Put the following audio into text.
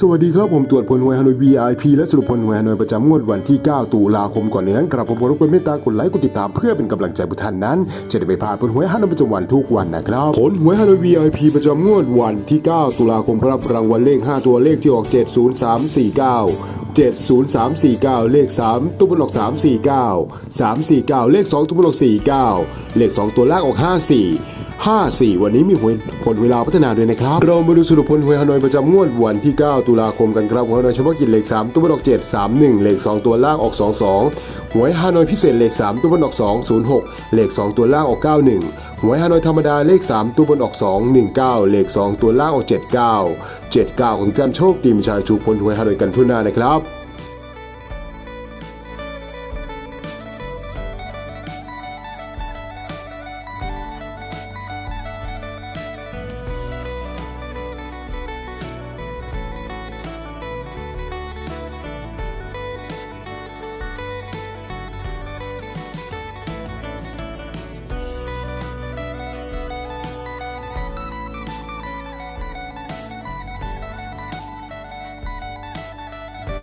สวัสดีครับผมตรวจผลหวยฮานอย VIP และสรุปผลหวยฮานอยประจำงวดวันที่ 9 ตุลาคมก่อนในนั้นกราบผมขอรบกวนเมตตากดไลค์กดติดตามเพื่อเป็นกำลังใจผู้ท่านนั้น จะได้ไม่พลาดผลหวยฮานอยประจำวันทุกวันนะครับผลหวยฮานอย VIP ประจำงวดวันที่ 9 ตุลาคมครับรางวัลเลข 5 ตัวเลขที่ออก 70349 70349 เลข 3 ตัวบนออก 349 349 เลข 2 ตัวบนออก 49 เลข 2 ตัวล่างออก 54 54 วันนี้มีหวยผลเวลาพัฒนาด้วยนะครับ เรามาดูสรุปผลหวยฮานอยประจำงวดวันที่ 9 ตุลาคมกันครับหวยฮานอยเฉพาะกิจเลข 3 ตัวบนออก 7 31 เลข 2 ตัวล่างออก 22 หวยฮานอยพิเศษเลข 3 ตัวบนออก 206 เลข 2 ตัวล่างออก 91 หวยฮานอยธรรมดาเลข 3 ตัวบนออก 219 เลข 2 ตัวล่างออก 79 79 ของท่านโชคดีมีชายถูกผลหวยฮานอยกันทั่วหน้านะครับ